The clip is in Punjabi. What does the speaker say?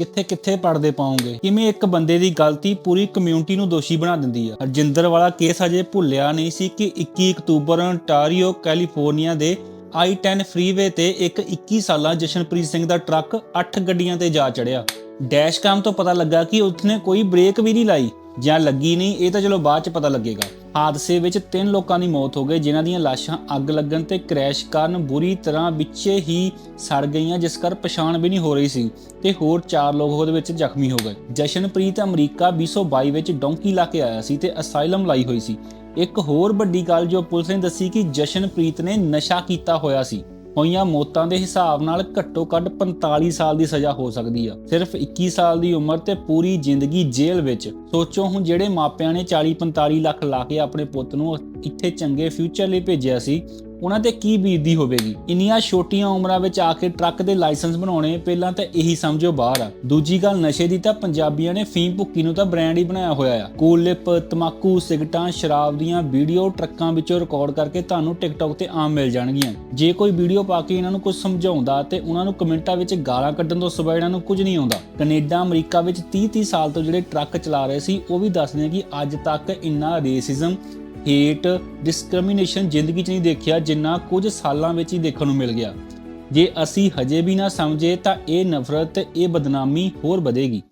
ਕਿੱਥੇ ਕਿੱਥੇ ਪੜਦੇ ਪਾਉਂਗੇ? ਕਿਵੇਂ ਇੱਕ ਬੰਦੇ ਦੀ ਗਲਤੀ ਪੂਰੀ ਕਮਿਊਨਿਟੀ ਨੂੰ ਦੋਸ਼ੀ ਬਣਾ ਦਿੰਦੀ ਆ? ਹਰਜਿੰਦਰ ਵਾਲਾ ਕੇਸ ਅਜੇ ਭੁੱਲਿਆ ਨਹੀਂ ਸੀ ਕਿ 21 ਅਕਤੂਬਰ ontario ਕੈਲੀਫੋਰਨੀਆ ਦੇ I-10 ਫ੍ਰੀਵੇ ਤੇ ਇੱਕ 21 ਸਾਲਾ ਜਸ਼ਨਪ੍ਰੀਤ ਸਿੰਘ ਦਾ ਟਰੱਕ 8 ਗੱਡੀਆਂ ਤੇ ਜਾ ਚੜਿਆ ਡੈਸ਼ ਡੈਸ਼ਕੈਮ ਤੋਂ ਪਤਾ ਲੱਗਾ ਕਿ ਉਸਨੇ ਕੋਈ ਬ੍ਰੇਕ ਵੀ ਨਹੀਂ ਲਾਈ। ਜਾਂ ਲੱਗੀ ਨਹੀਂ, ਇਹ ਤਾਂ ਚਲੋ ਬਾਅਦ ਚ ਪਤਾ ਲੱਗੇਗਾ। ਹਾਦਸੇ ਵਿੱਚ ਤਿੰਨ ਲੋਕਾਂ ਦੀ ਮੌਤ ਹੋ ਗਈ, ਜਿਨ੍ਹਾਂ ਦੀਆਂ ਲਾਸ਼ਾਂ ਅੱਗ ਲੱਗਣ ਤੇ ਕ੍ਰੈਸ਼ ਕਾਰਨ ਬੁਰੀ ਤਰ੍ਹਾਂ ਵਿੱਚੇ ਹੀ ਸੜ ਗਈਆਂ, ਜਿਸ ਕਰ ਪਛਾਣ ਵੀ ਨਹੀਂ ਹੋ ਰਹੀ ਸੀ ਤੇ ਹੋਰ ਚਾਰ ਲੋਕ ਉਹਦੇ ਵਿੱਚ ਜ਼ਖਮੀ ਹੋ ਗਏ। ਜਸ਼ਨਪ੍ਰੀਤ ਅਮਰੀਕਾ 2022 ਵਿੱਚ ਡੌਂਕੀ ਲਾ ਕੇ ਆਇਆ ਸੀ ਤੇ ਅਸਾਈਲਮ ਲਾਈ ਹੋਈ ਸੀ। ਇੱਕ ਹੋਰ ਵੱਡੀ ਗੱਲ ਜੋ ਪੁਲਿਸ ਨੇ ਦੱਸੀ ਕਿ ਜਸ਼ਨਪ੍ਰੀਤ ਨੇ ਨਸ਼ਾ ਕੀਤਾ ਹੋਇਆ ਸੀ। ਹੋਈਆਂ ਮੌਤਾਂ ਦੇ ਹਿਸਾਬ ਨਾਲ ਘੱਟੋ ਘੱਟ 45 ਸਾਲ ਦੀ ਸਜ਼ਾ ਹੋ ਸਕਦੀ ਆ। ਸਿਰਫ 21 ਸਾਲ ਦੀ ਉਮਰ ਤੇ ਪੂਰੀ ਜ਼ਿੰਦਗੀ ਜੇਲ੍ਹ ਵਿੱਚ। ਸੋਚੋ ਹੁਣ ਜਿਹੜੇ ਮਾਪਿਆਂ ਨੇ 40 45 ਲੱਖ ਲਾ ਕੇ ਆਪਣੇ ਪੁੱਤ ਨੂੰ ਇੱਥੇ ਚੰਗੇ ਫਿਊਚਰ ਲਈ ਭੇਜਿਆ ਸੀ ਉਹਨਾਂ ਤੇ ਕੀ ਬੀਤਦੀ ਹੋਵੇਗੀ? ਇੰਨੀਆਂ ਛੋਟੀਆਂ ਉਮਰਾਂ ਵਿੱਚ ਆ ਕੇ ਟਰੱਕ ਦੇ ਲਾਇਸੈਂਸ ਬਣਾਉਣੇ, ਪਹਿਲਾਂ ਤਾਂ ਇਹੀ ਸਮਝੋ ਬਾਹਰ ਆ। ਦੂਜੀ ਗੱਲ, ਨਸ਼ੇ ਦੀ ਤਾਂ ਪੰਜਾਬੀਆਂ ਨੇ ਫੀਮ ਭੁੱਕੀ ਨੂੰ ਤਾਂ ਬ੍ਰਾਂਡ ਹੀ ਬਣਾਇਆ ਹੋਇਆ ਆ। ਕੂਲ ਲਿਪ, ਤਮਾਕੂ ਸਿਗਟਾਂ ਸ਼ਰਾਬ ਦੀਆਂ ਵੀਡੀਓ ਟਰੱਕਾਂ ਵਿੱਚੋਂ ਰਿਕਾਰਡ ਕਰਕੇ ਤੁਹਾਨੂੰ ਟਿਕਟੌਕ ਤੇ ਆਮ ਮਿਲ ਜਾਣਗੀਆਂ। ਜੇ ਕੋਈ ਵੀਡੀਓ ਪਾ ਕੇ ਇਹਨਾਂ ਨੂੰ ਕੁਝ ਸਮਝਾਉਂਦਾ ਤੇ ਉਹਨਾਂ ਨੂੰ ਕਮੈਂਟਾਂ ਵਿੱਚ ਗਾਲਾਂ ਕੱਢਣ ਤੋਂ ਸਿਵਾ ਇਹਨਾਂ ਨੂੰ ਕੁਝ ਨਹੀਂ ਆਉਂਦਾ। ਕੈਨੇਡਾ, ਅਮਰੀਕਾ ਵਿੱਚ 30 30 ਸਾਲ ਤੋਂ ਜਿਹੜੇ ਟਰੱਕ ਚਲਾ ਰਹੇ ਸੀ, ਉਹ ਵੀ ਦੱਸਦੇ ਆ ਕਿ ਅੱਜ ਤੱਕ ਇੰਨਾ ਰੇਸਿਜ਼ਮ ਹੇਟ ਡਿਸਕ੍ਰਿਮੀਨੇਸ਼ਨ ਜ਼ਿੰਦਗੀ 'ਚ ਨਹੀਂ ਦੇਖਿਆ, ਜਿੰਨਾ ਕੁਝ ਸਾਲਾਂ ਵਿੱਚ ਹੀ ਦੇਖਣ ਨੂੰ ਮਿਲ ਗਿਆ। ਜੇ ਅਸੀਂ ਹਜੇ ਵੀ ਨਾ ਸਮਝੇ ਤਾਂ ਇਹ ਨਫ਼ਰਤ, ਇਹ ਬਦਨਾਮੀ ਹੋਰ ਵਧੇਗੀ।